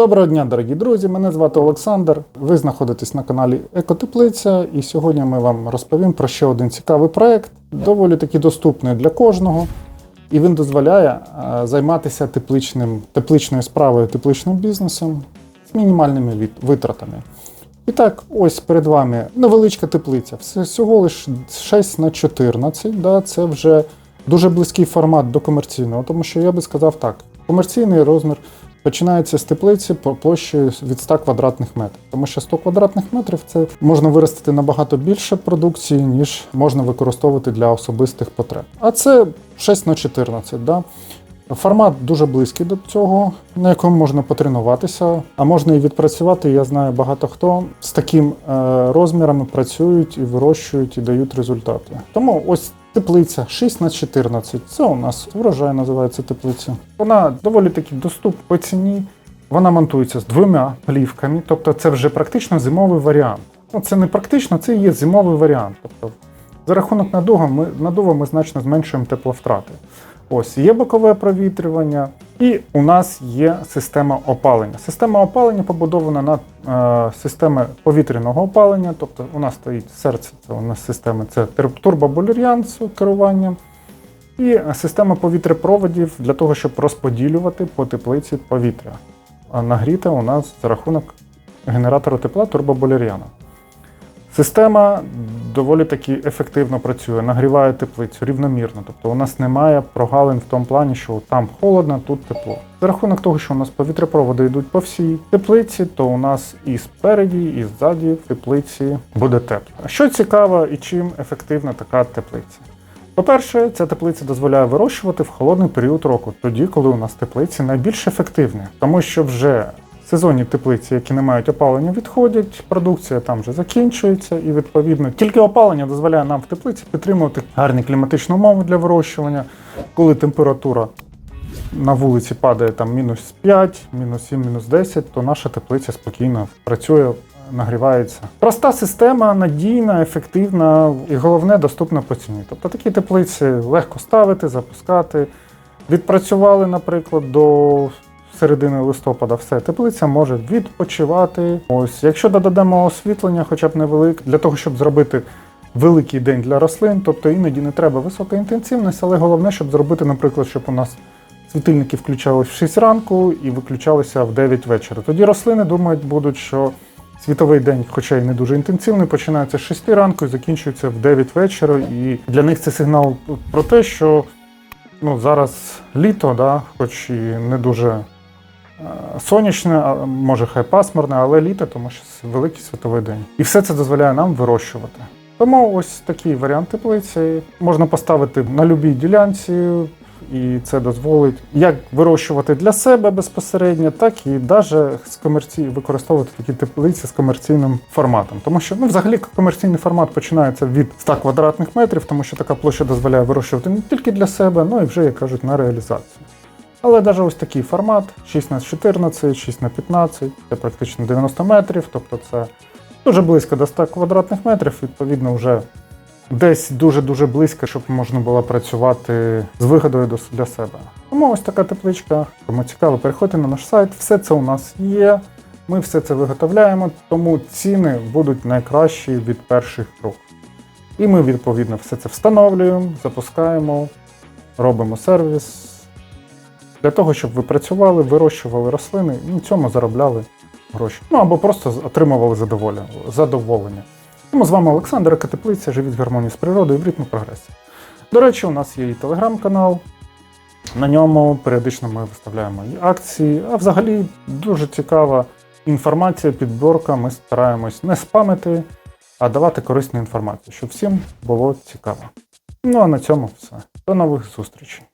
Доброго дня, дорогі друзі! Мене звати Олександр. Ви знаходитесь на каналі Екотеплиця, і сьогодні ми вам розповім про ще один цікавий проект, доволі таки доступний для кожного. І він дозволяє е, займатися тепличним, тепличною справою, тепличним бізнесом з мінімальними витратами. І так, ось перед вами невеличка теплиця. Всього лише 6 на 14. Да, це вже дуже близький формат до комерційного, тому що я би сказав так: комерційний розмір починається з теплиці площею від 100 квадратних метрів. Тому що 100 квадратних метрів це можна виростити набагато більше продукції, ніж можна використовувати для особистих потреб. А це 6 на 14. Да? Формат дуже близький до цього, на якому можна потренуватися, а можна і відпрацювати. Я знаю багато хто з таким е, розмірами працюють і вирощують, і дають результати. Тому ось теплиця 6 на 14. Це у нас врожай називається теплиця. Вона доволі таки доступна по ціні. Вона монтується з двома плівками, тобто це вже практично зимовий варіант. Ну, це не практично, це є зимовий варіант. Тобто, за рахунок надуга ми, надува ми значно зменшуємо тепловтрати. Ось є бокове провітрювання, і у нас є система опалення. Система опалення побудована на е, системи повітряного опалення, тобто у нас стоїть серце, це у нас система це турбобулір'ян з керуванням, і система повітряпроводів для того, щоб розподілювати по теплиці повітря. А нагріте у нас за рахунок генератора тепла турбобулір'яна. Система доволі таки ефективно працює, нагріває теплицю рівномірно. Тобто у нас немає прогалин в тому плані, що там холодно, тут тепло. За рахунок того, що у нас повітряпроводи йдуть по всій теплиці, то у нас і спереді, і ззаді в теплиці буде тепло. Що цікаво і чим ефективна така теплиця? По-перше, ця теплиця дозволяє вирощувати в холодний період року, тоді, коли у нас теплиці найбільш ефективні, тому що вже сезонні теплиці, які не мають опалення, відходять, продукція там вже закінчується, і відповідно тільки опалення дозволяє нам в теплиці підтримувати гарні кліматичні умови для вирощування, коли температура на вулиці падає там мінус 5, мінус 7, мінус 10, то наша теплиця спокійно працює, нагрівається. Проста система, надійна, ефективна і головне доступна по ціні. Тобто такі теплиці легко ставити, запускати. Відпрацювали, наприклад, до середини листопада все, теплиця може відпочивати. Ось, якщо додамо освітлення, хоча б невелике, для того, щоб зробити великий день для рослин, тобто іноді не треба висока інтенсивність, але головне, щоб зробити, наприклад, щоб у нас світильники включались в 6 ранку і виключалися в 9 вечора. Тоді рослини думають, будуть, що світовий день, хоча й не дуже інтенсивний, починається з 6 ранку і закінчується в 9 вечора. І для них це сигнал про те, що ну, зараз літо, да, хоч і не дуже сонячне, може хай пасмурне, але літо, тому що це великий світовий день. І все це дозволяє нам вирощувати. Тому ось такий варіант теплиці можна поставити на будь-якій ділянці, і це дозволить як вирощувати для себе безпосередньо, так і навіть з комерці... використовувати такі теплиці з комерційним форматом. Тому що ну, взагалі комерційний формат починається від 100 квадратних метрів, тому що така площа дозволяє вирощувати не тільки для себе, ну і вже, як кажуть, на реалізацію. Але навіть ось такий формат 6 на 14, 6 на 15, це практично 90 метрів, тобто це дуже близько до 100 квадратних метрів, відповідно, вже десь дуже-дуже близько, щоб можна було працювати з вигодою до- для себе. Тому ось така тепличка. Кому цікаво, переходьте на наш сайт. Все це у нас є. Ми все це виготовляємо, тому ціни будуть найкращі від перших рук. І ми, відповідно, все це встановлюємо, запускаємо, робимо сервіс для того, щоб ви працювали, вирощували рослини і на цьому заробляли гроші. Ну або просто отримували задоволення. Тому з вами Олександр Екотеплиця, живіть в гармонії з природою в ритмі прогресу. До речі, у нас є і телеграм-канал. На ньому періодично ми виставляємо і акції, а взагалі дуже цікава інформація, підборка. Ми стараємось не спамити, а давати корисну інформацію, щоб всім було цікаво. Ну а на цьому все. До нових зустрічей.